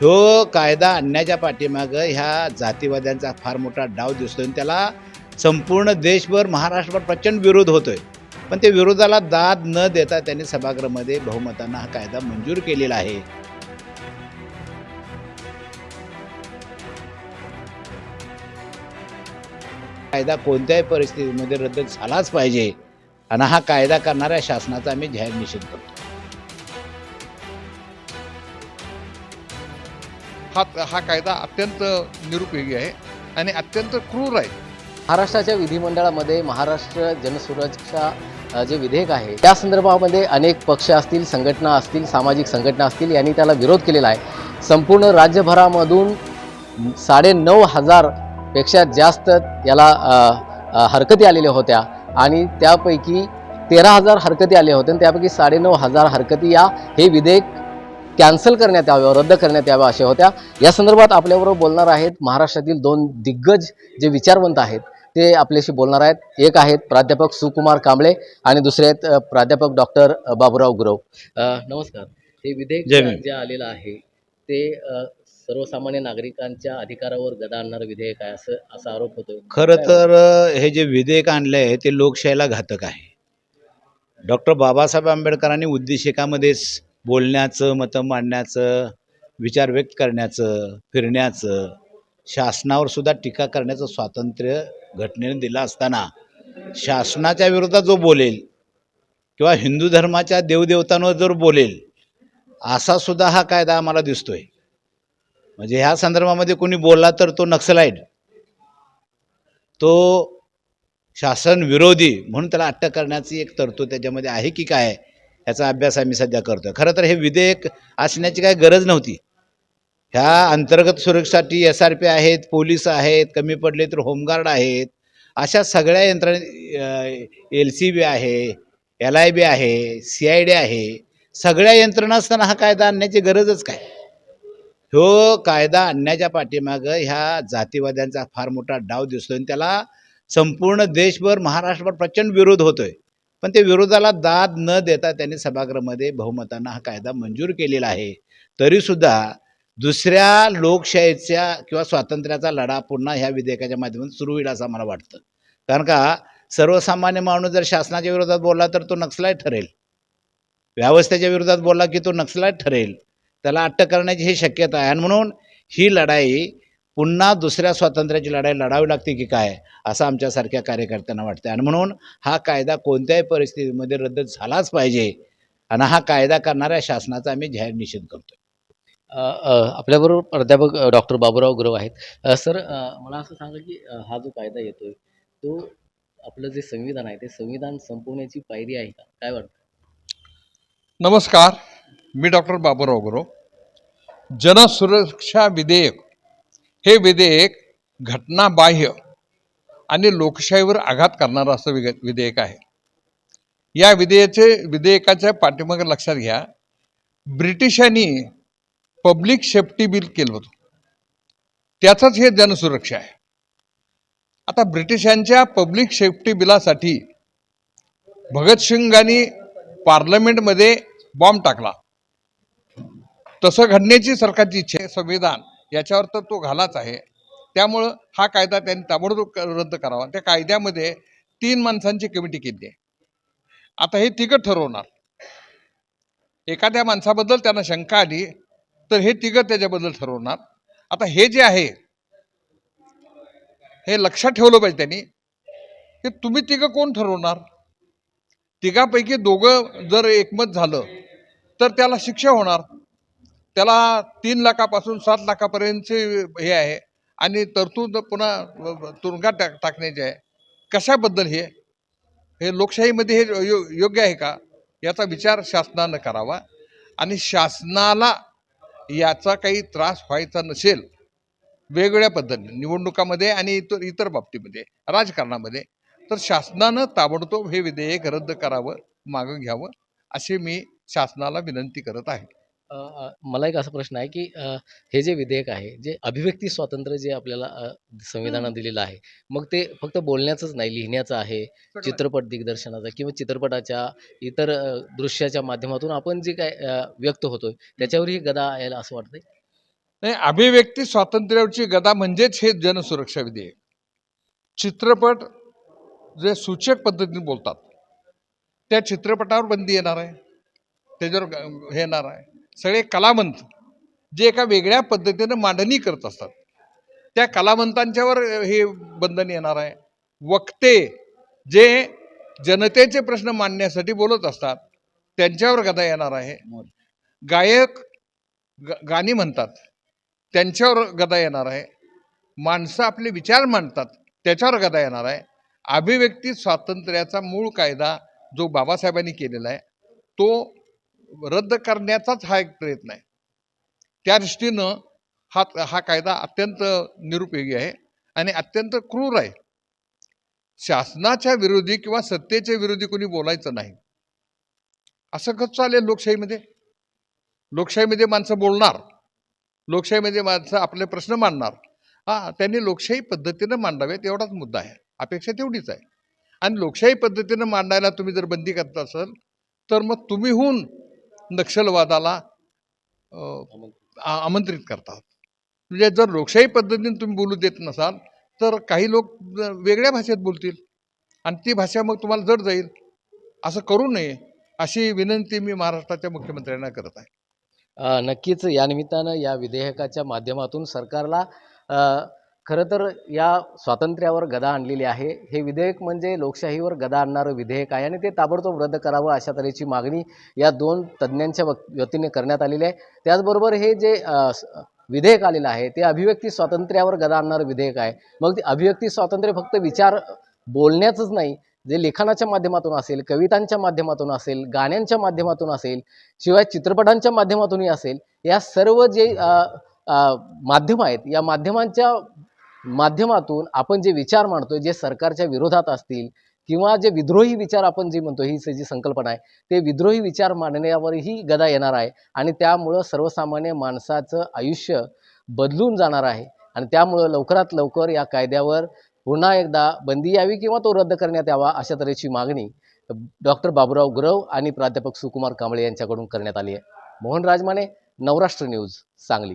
तो कायदा आणण्याच्या पाठीमागं ह्या जातीवाद्यांचा फार मोठा डाव दिसतो आणि त्याला संपूर्ण देशभर महाराष्ट्रभर प्रचंड विरोध होतोय. पण ते विरोधाला दाद न देता त्यांनी सभागृहामध्ये बहुमतानं हा कायदा मंजूर केलेला आहे. कायदा कोणत्याही परिस्थितीमध्ये रद्द झालाच पाहिजे. आणि हा कायदा करणाऱ्या शासनाचा आम्ही जाहीर निषेध करतो. हा हा कायदा अत्यंत निरुपयोगी आहे आणि अत्यंत क्रूर आहे. महाराष्ट्राच्या विधिमंडळामध्ये महाराष्ट्र जनसुरक्षा जे विधेयक आहे त्या संदर्भामध्ये अनेक पक्ष असतील संघटना असतील सामाजिक संघटना असतील यांनी त्याला विरोध केलेला आहे. संपूर्ण राज्यभरामधून साडे नऊ हजारपेक्षा जास्त याला हरकती आलेल्या होत्या आणि त्यापैकी तेरा हजार हरकती आल्या होत्या आणि त्यापैकी साडेनऊ हजार हरकती या हे विधेयक कॅन्सल करण्यात याव्या रद्द करण्यात याव्या अशा होत्या. या संदर्भात आपल्याबरोबर बोलणार आहेत महाराष्ट्रातील दोन दिग्गज जे विचारवंत आहेत ते आपल्याशी बोलणार आहेत. एक आहेत प्राध्यापक सुकुमार कांबळे आणि दुसरे आहेत प्राध्यापक डॉक्टर बाबुराव गुरव. नमस्कार. हे विधेयक जे आलेलं आहे ते सर्वसामान्य नागरिकांच्या अधिकारावर गदा आणणारं विधेयक आहे असं असा आरोप होतो खरं तर हे जे विधेयक आणलं आहे ते लोकशाहीला घातक आहे. डॉक्टर बाबासाहेब आंबेडकरांनी उद्देशिकामध्येच बोलण्याचं मतं मांडण्याचं विचार व्यक्त करण्याचं फिरण्याचं शासनावर सुद्धा टीका करण्याचं स्वातंत्र्य घटनेने दिलं असताना शासनाच्या विरोधात जो बोलेल किंवा हिंदू धर्माच्या देवदेवतांवर जर बोलेल असा सुद्धा हा कायदा आम्हाला दिसतोय. म्हणजे ह्या संदर्भामध्ये कोणी बोलला तर तो नक्सलाईट. तो शासन विरोधी म्हणून त्याला अटक करण्याची एक तरतूद त्याच्यामध्ये आहे की काय? याचा अभ्यास आम्ही सध्या करतो खरं तर हे विधेयक असण्याची काही गरज नव्हती. ह्या अंतर्गत सुरक्षेसाठी एस आर पी आहेत पोलीस आहेत कमी पडले तर होमगार्ड आहेत अशा सगळ्या यंत्रणे एल सी बी आहे एल आय बी आहे सी आय डी आहे सगळ्या यंत्रणा असताना हा कायदा आणण्याची गरजच काय? ह्यो कायदा आणण्याच्या पाठीमागं ह्या जातीवाद्यांचा फार मोठा डाव दिसतोय आणि त्याला संपूर्ण देशभर महाराष्ट्रभर प्रचंड विरोध होतोय. पण ते विरोधाला दाद न देता त्यांनी सभागृहामध्ये बहुमतानं हा कायदा मंजूर केलेला आहे. तरीसुद्धा दुसऱ्या लोकशाहीच्या किंवा स्वातंत्र्याचा लढा पुन्हा ह्या विधेयकाच्या माध्यमातून सुरू होईल असं मला वाटतं. कारण का सर्वसामान्य माणूस जर शासनाच्या विरोधात बोलला तर तो नक्सलाईट ठरेल. व्यवस्थेच्या विरोधात बोलला की तो नक्सलाईट ठरेल. त्याला अटक करण्याची ही शक्यता आहे. आणि म्हणून ही लढाई पुन्हा दुसऱ्या स्वातंत्र्याची लढाई लढावी लागते की काय? असं आमच्यासारख्या कार्यकर्त्यांना वाटतं आणि म्हणून हा कायदा कोणत्याही परिस्थितीमध्ये रद्द झालाच पाहिजे. आणि हा कायदा करणाऱ्या शासनाचा आम्ही जाहीर निषेध करतो आपल्याबरोबर प्राध्यापक डॉक्टर बाबुराव गुरव आहेत. सर मला असं सांगा की हा जो कायदा येतोय तो आपलं जे संविधान आहे ते संविधान संपवण्याची पायरी आहे का? काय वाटतं? नमस्कार. मी डॉक्टर बाबूराव गुरव. जनसुरक्षा विधेयक हे विधेयक घटनाबाह्य आणि लोकशाहीवर आघात करणारं असं विग विधेयक आहे. या विधेयचे विधेयकाच्या पाठीमागे लक्षात घ्या. ब्रिटिशांनी पब्लिक सेफ्टी बिल केलं होतं. त्याचंच हे जनसुरक्षा आहे. आता ब्रिटिशांच्या पब्लिक सेफ्टी बिलासाठी भगतसिंगांनी पार्लमेंटमध्ये बॉम्ब टाकला. तसं घडण्याची सरकारची इच्छा आहे संविधान. याच्यावर तर तो घालाच आहे. त्यामुळं हा कायदा त्यांनी ताबडतोब रद्द करावा. त्या कायद्यामध्ये तीन माणसांची कमिटी केली आहे. आता हे तिघं ठरवणार. एखाद्या माणसाबद्दल त्यांना शंका आली तर हे तिघं त्याच्याबद्दल ठरवणार. आता हे जे आहे हे लक्षात ठेवलं पाहिजे त्यांनी की तुम्ही तिघं कोण ठरवणार? तिघापैकी दोघं जर एकमत झालं तर त्याला शिक्षा होणार. त्याला तीन लाखापासून सात लाखापर्यंतचे हे आहे आणि तरतूद पुन्हा तुरुंगात टाक टाकण्याची आहे. कशाबद्दल हे? हे लोकशाहीमध्ये हे यो योग्य आहे का? याचा विचार शासनानं करावा आणि शासनाला याचा काही त्रास व्हायचा नसेल वेगवेगळ्या पद्धतीने निवडणुकामध्ये आणि इतर इतर बाबतीमध्ये राजकारणामध्ये तर शासनानं ताबडतोब हे विधेयक रद्द करावं मागं घ्यावं अशी मी शासनाला विनंती करत आहे. अ, मला एक असा प्रश्न आहे की अ, हे जे विधेयक आहे जे अभिव्यक्ती स्वातंत्र्य जे आपल्याला अ, संविधानात दिलेलं आहे मग ते फक्त बोलण्याचंच नाही लिहिण्याचं आहे चित्रपट दिग्दर्शनाचा किंवा चित्रपटाच्या इतर अ, दृश्याच्या माध्यमातून आपण जे काय अ, व्यक्त होतोय त्याच्यावरही गदा यायला असं वाटतंय? नाही अभिव्यक्ती स्वातंत्र्यावरची गदा म्हणजेच हे जनसुरक्षा विधेयक. चित्रपट जे सूचक पद्धतीने बोलतात त्या चित्रपटावर बंदी येणार आहे त्याच्यावर ग- हे येणार आहे. सगळे कलावंत जे एका वेगळ्या पद्धतीनं मांडणी करत असतात. त्या कलावंतांच्यावर हे बंधन येणार आहे. वक्ते जे जनतेचे प्रश्न मांडण्यासाठी बोलत असतात त्यांच्यावर गदा येणार आहे. गायक ग- गाणी म्हणतात त्यांच्यावर गदा येणार आहे. माणसं आपले विचार मांडतात त्याच्यावर गदा येणार आहे. अभिव्यक्ती स्वातंत्र्याचा मूळ कायदा जो बाबासाहेबांनी केलेला आहे तो रद्द करण्याचाच हा एक प्रयत्न आहे. त्या दृष्टीनं हा हा कायदा अत्यंत निरुपयोगी आहे आणि अत्यंत क्रूर आहे. शासनाच्या विरोधी किंवा सत्तेच्या विरोधी कोणी बोलायचं नाही. असं कसं चालेल लोकशाहीमध्ये? लोकशाहीमध्ये माणसं बोलणार. लोकशाहीमध्ये माणसं आपले प्रश्न मांडणार. हा त्यांनी लोकशाही पद्धतीनं मांडावेत एवढाच मुद्दा आहे. अपेक्षा तेवढीच आहे. आणि लोकशाही पद्धतीनं मांडायला तुम्ही जर बंदी करत असाल तर मग तुम्हीहून नक्षलवादाला आमंत्रित करतात. म्हणजे जर लोकशाही पद्धतीने तुम्ही बोलू देत नसाल तर काही लोक वेगळ्या भाषेत बोलतील आणि ती भाषा मग तुम्हाला जड जाईल. असं करू नये अशी विनंती मी महाराष्ट्राच्या मुख्यमंत्र्यांना करत आहे. नक्कीच. या निमित्तानं या विधेयकाच्या माध्यमातून सरकारला खरं तर या स्वातंत्र्यावर गदा आणलेली आहे. हे विधेयक म्हणजे लोकशाहीवर गदा आणणारं विधेयक आहे आणि ते ताबडतोब रद्द करावं अशा तऱ्हेची मागणी या दोन तज्ज्ञांच्या वक- वतीने करण्यात आलेली आहे. त्याचबरोबर हे जे विधेयक आलेलं आहे ते अभिव्यक्ती स्वातंत्र्यावर गदा आणणारं विधेयक आहे. मग ते अभिव्यक्ती स्वातंत्र्य फक्त विचार बोलण्याचंच नाही जे लेखनाच्या माध्यमातून असेल कवितांच्या माध्यमातून असेल गाण्यांच्या माध्यमातून असेल शिवाय चित्रपटांच्या माध्यमातूनही असेल या सर्व जे माध्यम आहेत या माध्यमांच्या माध्यमातून आपण जे विचार मांडतोय जे सरकारच्या विरोधात असतील किंवा जे विद्रोही विचार आपण जे म्हणतो ही जी संकल्पना आहे ते विद्रोही विचार मांडण्यावरही गदा येणार आहे आणि त्यामुळं सर्वसामान्य माणसाचं आयुष्य बदलून जाणार आहे आणि त्यामुळं लवकरात लवकर या कायद्यावर पुन्हा एकदा बंदी यावी किंवा तो रद्द करण्यात यावा अशा तऱ्हेची मागणी डॉक्टर बाबुराव गुरव आणि प्राध्यापक सुकुमार कांबळे यांच्याकडून करण्यात आली आहे. मोहन राजमाने नवराष्ट्र न्यूज सांगली.